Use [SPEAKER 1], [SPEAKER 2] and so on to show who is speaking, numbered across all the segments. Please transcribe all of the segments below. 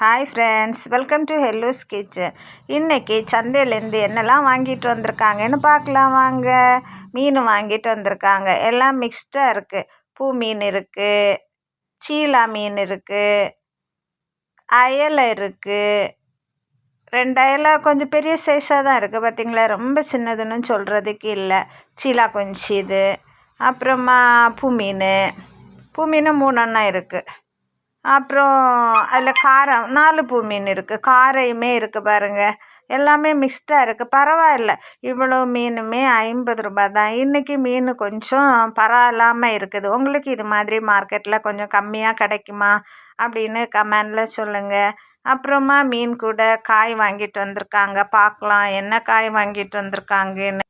[SPEAKER 1] Hi friends welcome to ஹெல்லூஸ் kitchen இன்றைக்கி சந்தையிலேருந்து என்னெல்லாம் வாங்கிட்டு வந்திருக்காங்கன்னு பார்க்கலாம் வாங்க. மீன் வாங்கிட்டு வந்திருக்காங்க. எல்லாம் மிக்ஸ்டாக இருக்குது பூ மீன் இருக்குது சீலா மீன் இருக்குது அயலை இருக்குது ரெண்டு அயலை கொஞ்சம் பெரிய சைஸாக தான் இருக்குது பார்த்திங்களா ரொம்ப சின்னதுன்னு சொல்கிறதுக்கு இல்லை. சீலா கொஞ்சம் இது. அப்புறமா பூ மீன். பூ மீன் மூணு இருக்குது அப்புறம் அதில் காரம் நாலு பூ மீன் இருக்குது காரையுமே இருக்குது பாருங்கள் எல்லாமே மிக்ஸ்டாக இருக்குது பரவாயில்ல. இவ்வளோ மீனுமே ஐம்பது ரூபா தான். இன்றைக்கி மீன் கொஞ்சம் பரவாயில்லாமல் இருக்குது. உங்களுக்கு இது மாதிரி மார்க்கெட்டில் கொஞ்சம் கம்மியாக கிடைக்குமா? அப்படின்னு கமெண்டில் சொல்லுங்கள் அப்புறமா மீன் கூட காய் வாங்கிட்டு வந்திருக்காங்க. பார்க்கலாம். என்ன காய் வாங்கிட்டு வந்திருக்காங்கன்னு.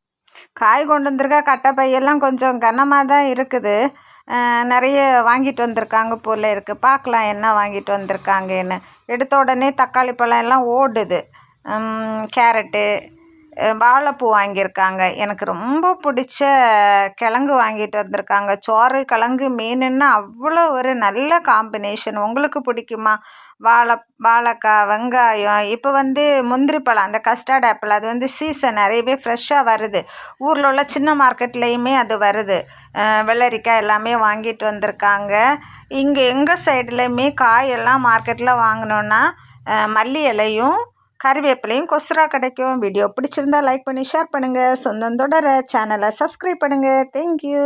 [SPEAKER 1] காய் கொண்டு வந்திருக்க கட்டை பையெல்லாம் கொஞ்சம் கனமாக தான் இருக்குது. நிறைய வாங்கிட்டு வந்திருக்காங்க போல் இருக்குது பார்க்கலாம் என்ன வாங்கிட்டு வந்திருக்காங்கன்னு. எடுத்த உடனே தக்காளி பழம் எல்லாம் ஓடுது. கேரட்டு வாழைப்பூ வாங்கியிருக்காங்க. எனக்கு ரொம்ப பிடிச்ச கிழங்கு வாங்கிட்டு வந்திருக்காங்க. சோறு கிழங்கு மீனுன்னா அவ்வளோ ஒரு நல்ல காம்பினேஷன் உங்களுக்கு பிடிக்குமா? வாழை வாழைக்காய் வெங்காயம். இப்போ வந்து முந்திரி பழம் அந்த கஸ்டர்ட் ஆப்பிள் அது வந்து சீசன் நிறையவே ஃப்ரெஷ்ஷாக வருது. ஊரில் உள்ள சின்ன மார்க்கெட்லேயுமே அது வருது. வெள்ளரிக்காய் எல்லாமே வாங்கிட்டு வந்திருக்காங்க. இங்கே எங்கள் சைடுலையுமே காயெல்லாம் மார்க்கெட்டில் வாங்கினோன்னா மல்லி இலையும் கறிவேப்பிலையும் கொசுரா கிடைக்கும். வீடியோ பிடிச்சிருந்தா லைக் பண்ணி ஷேர் பண்ணுங்கள் சொந்தம் தொடர சேனலை சப்ஸ்கிரைப் பண்ணுங்கள் தேங்க்யூ